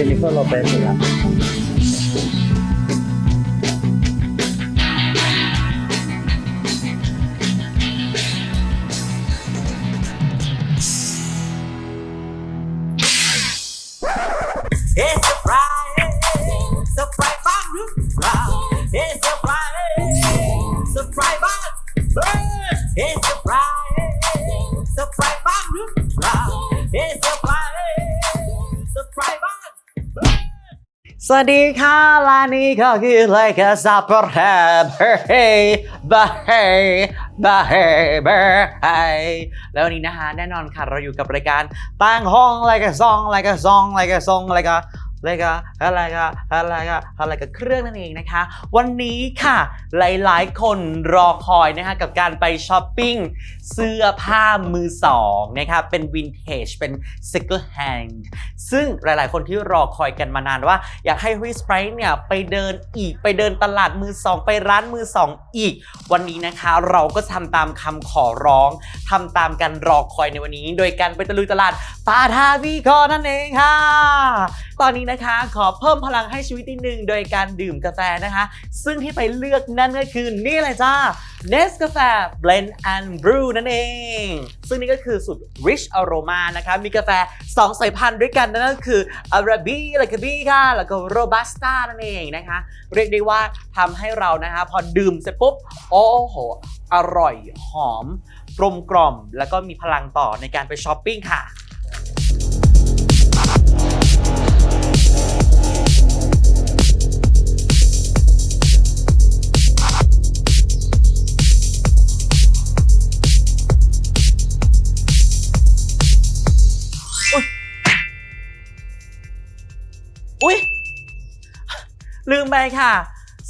จนนิ สวัสดีค่ะและนี่ก็คือรายการซับปะแฮบเฮ้ยบะเฮ้ยบะเฮ้บะเฮ้แล้ววันนี้นะคะแน่นอนค่ะเราอยู่กับรายการตั้งห้องรายการซองรายการซองรายการซองรายการรายการอะไรกันอะไรกันอะไรกับเครื่องนั่นเองนะคะ วันนี้ค่ะ หลายๆ คนรอคอยนะคะกับการไปช้อปปิ้ง เสื้อผ้ามือสองนะคะเป็นวินเทจเป็น second hand ซึ่งหลาย ๆ คนที่รอคอยกันมานานว่า อยากให้ริสไ r ร t เนี่ยไปเดินอีกไปเดินตลาดมือสองไปร้านมือสองอีก วันนี้นะคะเราก็ทำตามคำขอร้องทำตามการรอคอยในวันนี้ โดยการไปตะลุยตลาดปาทาวีคอนั่นเองค่ะ ตอนนี้นะคะขอเพิ่มพลังให้ชีวิตนิดนึงโดยการดื่มกาแฟนะคะ ซึ่งที่ไปเลือกนั่นก็คือนี่เลยจ้า n e s c a f e Blend and Brew นั่นเอง ซึ่งนี่ก็คือสูตร Rich Aroma นะคะมีกาแฟ 2 สายพันธุ์ด้วยกัน นั่นก็คือ Arabi แล้วก็ B ค่ะ แล้วก็ Robusta นั่นเองนะคะ เรียกได้ว่าทำให้เรานะคะพอดื่มเสร็จปุ๊บ โอ้โห อร่อยหอม กลมกล่อม แล้วก็มีพลังต่อในการไปช้อปปิ้งค่ะ ไปค่ะ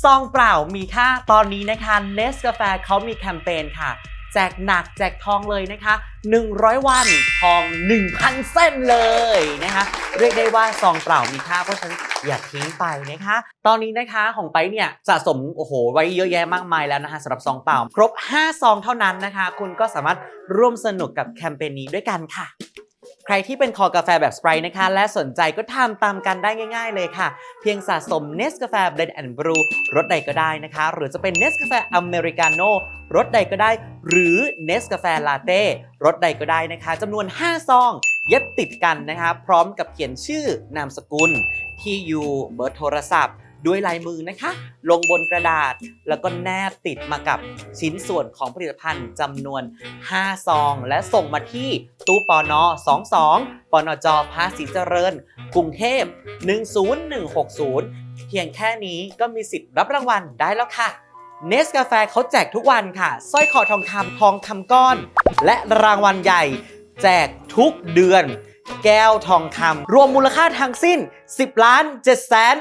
ซองเปล่ามีค่าตอนนี้นะคะเนสกาแฟเขามีแคมเปญค่ะ แจกหนักแจกทองเลยนะคะ 100 วันทอง 1,000 เส้นเลยนะคะเรียกได้ว่าซองเปล่ามีค่าเพราะฉะนั้นอย่าทิ้งไปนะคะ ตอนนี้นะคะของไปเนี่ยสะสมโอ้โหไว้เยอะแยะมากมายแล้วนะคะสำหรับซองเปล่า ครบ 5 ซองเท่านั้นนะคะ คุณก็สามารถร่วมสนุกกับแคมเปญนี้ด้วยกันค่ะ รที่เป็นคอกาแฟแบบสไปร์นะคะ และสนใจก็ทำตามกันได้ง่าย ๆ เลยค่ะ เพียงสะสมเนสกาแฟ Blend and Brew รสใดก็ได้นะคะ หรือจะเป็นเนสกาแฟอเมริกาโน่รสใดก็ได้ หรือเนสกาแฟลาเต้รสใดก็ได้นะคะจำนวน 5 ซองเย็บติดกันนะคะ พร้อมกับเขียนชื่อนามสกุลที่อยู่เบอร์โทรศัพท์ ด้วยลายมือนะคะ ลงบนกระดาษแล้วก็แนบติดมากับชิ้นส่วนของผลิตภัณฑ์จำนวน 5 ซอง และส่งมาที่ตู้ปอนอ22ปนจอภาษีเจริญ กรุงเทพ 10160 เพียงแค่นี้ก็มีสิทธิ์รับรางวัลได้แล้วค่ะเนสกาแฟเขาแจกทุกวันค่ะสร้อยคอทองคำทองคำก้อน และรางวัลใหญ่ แจกทุกเดือน แก้วทองคำรวมมูลค่าทั้งสิ้น 10ล้าน7แสน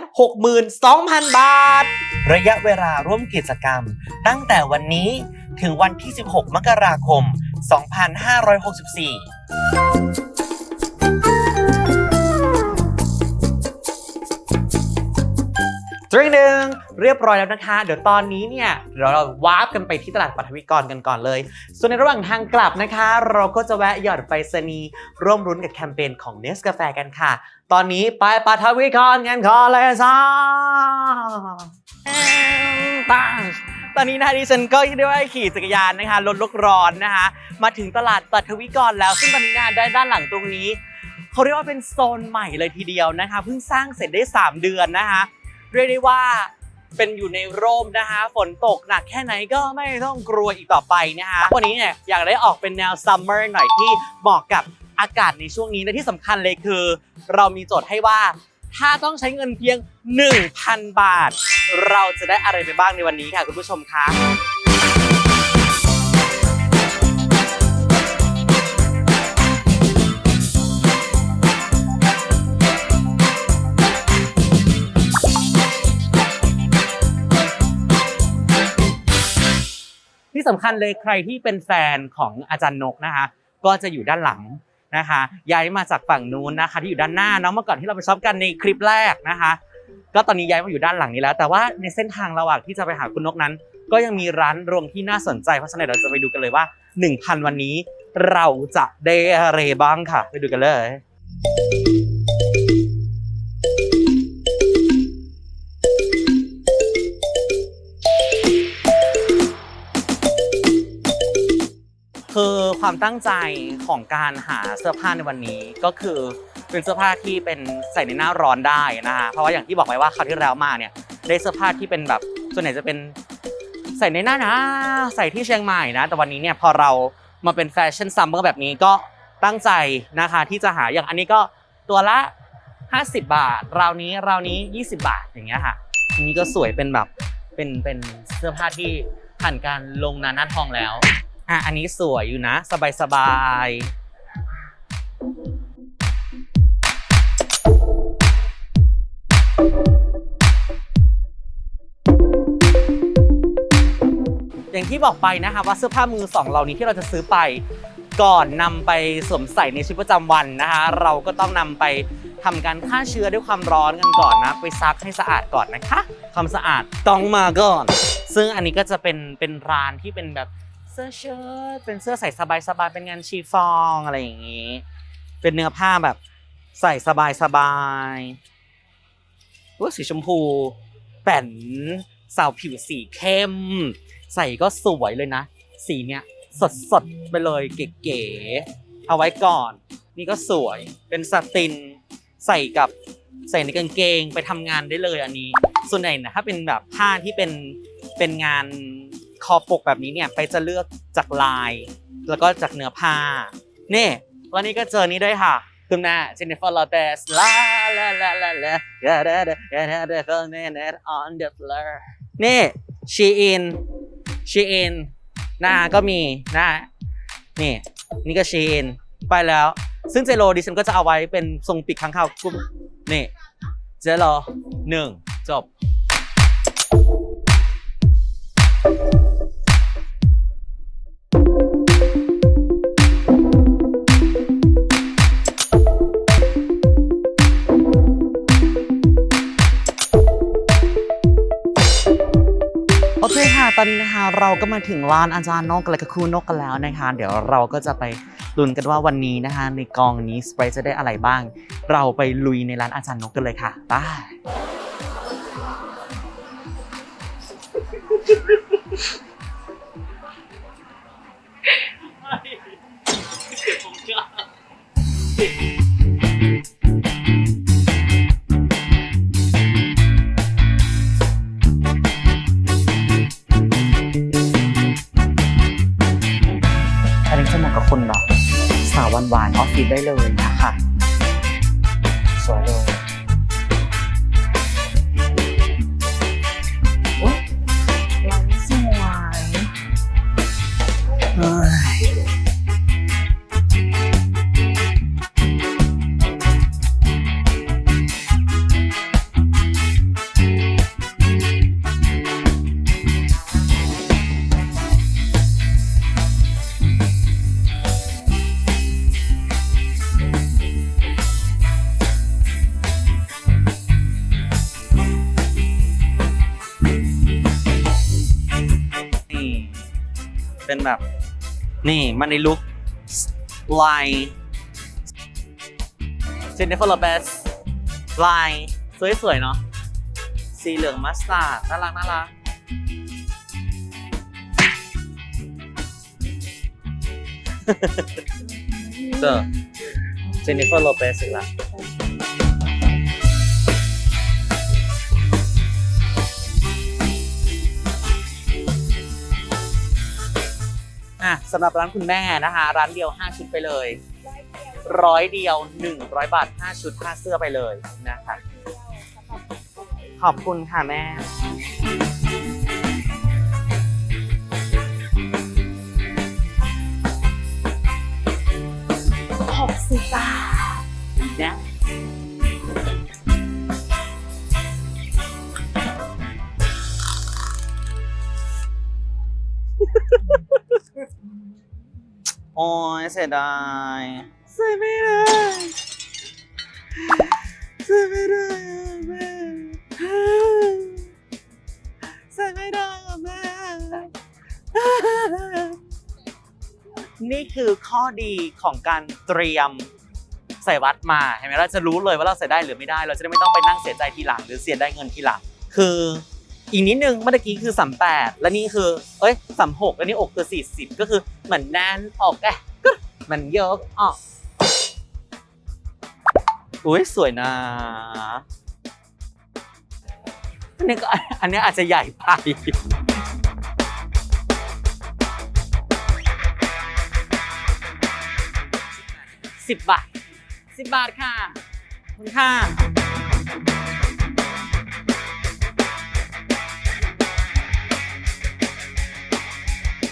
62,000 บาท ระยะเวลาร่วมกิจกรรม ตั้งแต่วันนี้ถึงวันที่ 16 มกราคม 2564 ตรีหนึ่งเรียบร้อยแล้วนะคะ เดี๋ยวตอนนี้เนี่ยเดี๋ยวเราวาร์ปกันไปที่ตลาดปัทวิกรกันก่อนเลย ส่วนในระหว่างทางกลับนะคะ เราก็จะแวะหย่อนไปรษณีร่วมรุ้นกับแคมเปญของเนสกาแฟกันค่ะ ตอนนี้ไปปัทวิกรกันก่อนเลยจ้าปังตอนนี้นะคะดิฉันก็ได้ว่าขี่จักรยานนะคะลดโลกร้อนนะคะ มาถึงตลาดปัทวิกรแล้ว ซึ่งตอนนี้นะคะได้ด้านหลังตรงนี้เขาเรียกว่าเป็นโซนใหม่เลยทีเดียวนะคะเพิ่งสร้างเสร็จได้ 3 เดือนนะคะ เรียกได้ว่าเป็นอยู่ในร่มนะคะฝนตกหนักแค่ไหนก็ไม่ต้องกลัวอีกต่อไปนะคะวันนี้เนี่ยอยากได้ออกเป็นแนวซัมเมอร์หน่อยที่เหมาะกับอากาศในช่วงนี้และที่สำคัญเลยคือ เรามีโจทย์ให้ว่า ถ้าต้องใช้เงินเพียง 1,000 บาท เราจะได้อะไรไปบ้างในวันนี้ค่ะคุณผู้ชมคะ สำคัญเลยใครที่เป็นแฟนของอาจารย์นกนะคะ ก็จะอยู่ด้านหลังนะคะย้ายมาจากฝั่งนู้นนะคะ ที่อยู่ด้านหน้าเนาะเมื่อก่อนที่เราไปช็อปกันในคลิปแรกนะคะ ก็ตอนนี้ย้ายมาอยู่ด้านหลังนี้แล้ว แต่ว่าในเส้นทางระหว่างที่จะไปหาคุณนกนั้น ก็ยังมีร้านรวงที่น่าสนใจเพราะฉะนั้นเราจะไปดูกันเลยว่า 1,000 วันนี้เราจะได้อะไรบ้างค่ะ ไปดูกันเลย ความตั้งใจของการหาเสื้อผ้าในวันนี้ก็คือเป็นเสื้อผ้าที่เป็นใส่ในหน้าร้อนได้นะฮะเพราะว่าอย่างที่บอกไว้ว่าคราวที่แล้วมาเนี่ยได้เสื้อผ้าที่เป็นแบบส่วนใหญ่จะเป็นใส่ในหน้าหนะใส่ที่เชียงใหม่นะ แต่วันนี้เนี่ยพอเรามาเป็นแฟชั่นซัมเมอร์แบบนี้ก็ตั้งใจนะคะที่จะหาอย่างอันนี้ก็ตัวละ 50 บาท ราวนี้ราวนี้ 20 บาทอย่างเงี้ยค่ะอันนี้ก็สวยเป็นแบบเป็นเป็นเสื้อผ้าที่ผ่านการลงนาหน้าทองแล้ว อะอันนี้สวยอยู่นะ สบายสบายอย่างที่บอกไปนะคะว่าเสื้อผ้ามือสองเหล่านี้ที่เราจะซื้อไป ก่อนนำไปสวมใส่ในชีวิตประจำวันนะคะเราก็ต้องนำไปทำการฆ่าเชื้อด้วยความร้อนกันก่อนนะ ไปซักให้สะอาดก่อนนะคะ ความสะอาดต้องมาก่อน ซึ่งอันนี้ก็จะเป็นเป็นร้านที่เป็นแบบ สื้อเชิ้ตเป็นเสื้อใส่สบายๆเป็นงานชีฟองอะไรอย่างนี้ เป็นเนื้อผ้าแบบใส่สบายๆว่าสีชมพู แป่นสาวผิวสีเข้ม ใส่ก็สวยเลยนะ สีเนี้ยสดสดๆไปเลยเก๋ๆเอาไว้ก่อน นี่ก็สวยเป็นสตินใส่กับใส่ในกางเกงไปทำงานได้เลยอันนี้ ส่วนใหญ่นะถ้าเป็นแบบผ้าที่เป็นเป็นงาน คอปกแบบนี้เนี่ยไปจะเลือกจากลาย แล้วก็จากเนื้อผ้านี่แล้วนี่ก็เจอนี้ด้วยค่ะคุณแม่เจนนิเฟอร์ลอเตสลาลาลาลาลา yeah yeah yeah yeah yeah yeah on the floor นี่ชีอินชีอินหน้าก็มีหน้านี่ นี่ก็ชีอินไปแล้ว ซึ่งเจโรดิฉันก็จะเอาไว้เป็นทรงปีกข้างข้าวกุ้มนี่ เจโรหนึ่งจบ อนนี้นะคะเราก็มาถึงร้านอาจารย์นกและก็ครูนกกันแล้วนะคะ เดี๋ยวเราก็จะไปลุ้นกันว่าวันนี้นะคะ ในกองนี้สเปรย์จะได้อะไรบ้าง เราไปลุยในร้านอาจารย์นกกันเลยค่ะไป อันนี้จะเหมาะกับคนแบบสาวหวานๆออฟฟิศได้เลยนะคะ สวยเลย เป็นแบบ นี่มันในลุคลายเจนนิเฟอร์ลเบสลายสวยๆเนาะสีเหลืองมัสตาร์ดน่ารักน่ารักเจอเจนนิเฟอร์โลเปสอีกแล้ว อะสำหรับร้านคุณแม่นะคะ ร้านเดียว 5 ชุดไปเลยร้อยเดียว 100 บาท 5 ชุด 5 เสื้อไปเลยนะคะ ขอบคุณค่ะแม่ โอ้ยเสียดายใส่ไม่ได้ใส่ไม่ได้อะแม่ใส่ไม่ได้อะแม่ นี่คือข้อดีของการเตรียมใส่วัดมาเห็นไหมเราจะรู้เลยว่าเราใส่ได้หรือไม่ได้ เราจะได้ไม่ต้องไปนั่งเสียใจทีหลัง หรือเสียได้เงินทีหลัง คือ อีกนิดนึงเมื่อกี้คือ38แปดแล้วนี่คือ เอ้ย36แล้วนี่อกคือ40ก็คือเหมือนแน่นออกแกก็มันเยอะอะอุ้ยสวยนะอันนี้ก็อันนี้อาจจะใหญ่ไปสิบบาทสิบบาทค่ะคุณค่ะ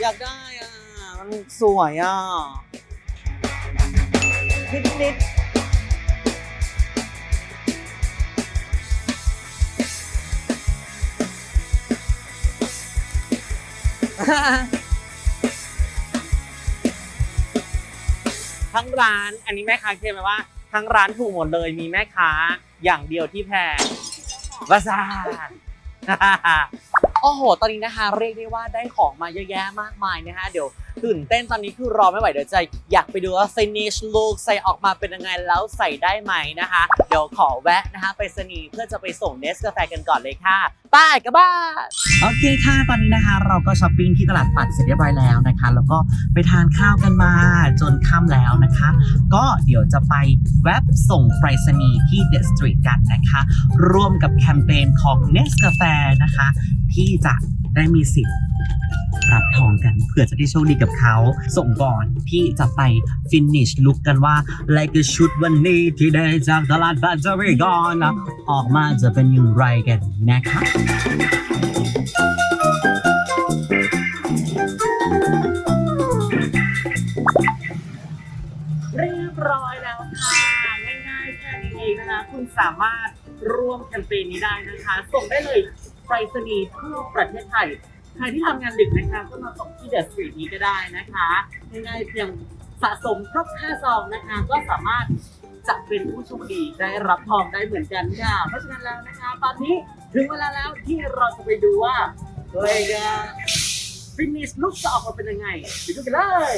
อยากได้อะ มันสวยอะ นิดนิดทั้งร้านอันนี้แม่ค้าเคลมไหมว่า ทั้งร้านถูกหมดเลยมีแม่ค้าอย่างเดียวที่แพงวาซา อ้โห ตอนนี้นะคะ เรียกได้ว่าได้ของมาเยอะแยะมากมายนะคะเดี๋ยวตื่นเต้นตอนนี้คือรอไม่ไหวเดี๋ยวใจ อยากไปดูว่า finish look ใส่ออกมาเป็นยังไงแล้วใส่ได้ไหมนะคะ เดี๋ยวขอแวะนะคะ ไปสนีเพื่อจะไปส่งเนสกาแฟกันก่อนเลยค่ะป้ายกับบ้านโอเคค่ะ ตอนนี้นะคะ เราก็ช้อปปิ้งที่ตลาดปัดเสร็จเรียบร้อยแล้วนะคะ แล้วก็ไปทานข้าวกันมาจนค่ำแล้วนะคะ ก็เดี๋ยวจะไปแวบส่งไปรษณีย์ที่เดอะสตรีทกันนะคะ ร่วมกับแคมเปญของ n e s กาแฟนะคะ ที่จะ ได้มีสิทธิ์รับทองกันเพื่อจะได้โชคดีกับเขา ส่งก่อนที่จะไปฟินิชลุกกันว่า like a ชุดวันนี้ที่ได้จากตลาดบัตเจอรี่ก่อนออกมาจะเป็นอย่างไรกันนะคะเรียบร้อยแล้วค่ะ ง่ายๆแค่นี้เองนะคะ คุณสามารถร่วมแคมเปญนี้ได้นะคะ ส่งได้เลย ไปรษณีย์ทั่วประเทศไทย ใครที่ทำงานดึกนะคะ ก็มาส่งที่เดอะสตรีทนี้ก็ได้นะคะง่ายๆเพียงสะสมครบ5ซองนะคะ ก็สามารถจะเป็นผู้โชคดีได้รับทองได้เหมือนกันค่ะ เพราะฉะนั้นแล้วนะคะ ตอนนี้ถึงเวลาแล้วที่เราจะไปดูว่าตัวเองฟินิชลุกจะออกมาเป็นยังไงไปดูกันเลย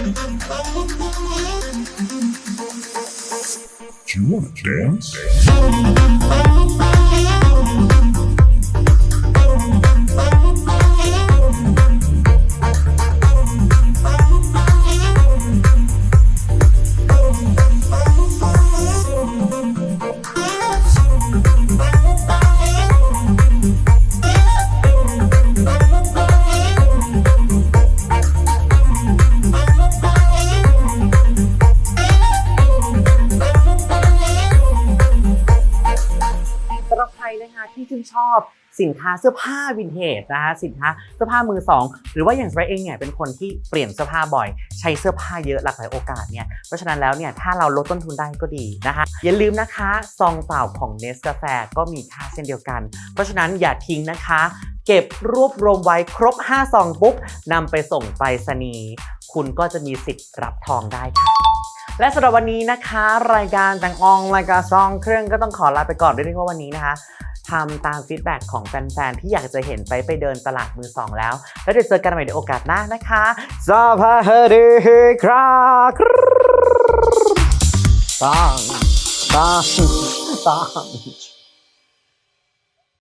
Do you want to dance? ชอบสินค้าเสื้อผ้าวินเทจนะคะสินค้าเสื้อผ้ามือสองหรือว่าอย่างไรเองเนี่ยเป็นคนที่เปลี่ยนเสื้อผ้าบ่อย ใช้เสื้อผ้าเยอะหลากหลายโอกาสเนี่ยเพราะฉะนั้นแล้วเนี่ยถ้าเราลดต้นทุนได้ก็ดีนะคะอย่าลืมนะคะซองเปล่าของเนสกาแฟก็มีค่าเช่นเดียวกัน เพราะฉะนั้นอย่าทิ้งนะคะ เก็บรวบรวมไว้ครบ 5 ซองปุ๊บนำไปส่งไปรษณีย์คุณก็จะมีสิทธิ์รับทองได้ค่ะและสำหรับวันนี้นะคะ รายการแต่งอองรายการซองเครื่องก็ต้องขอลาไปก่อนด้วยที่ว่าวันนี้นะคะ ทำตามฟีดแบ็กของแฟนๆ ที่อยากจะเห็นไปไปเดินตลาดมือสองแล้ว แล้วเดี๋ยวเจอกันใหม่ในโอกาสหน้านะคะสวัสดีครับตังตังตัง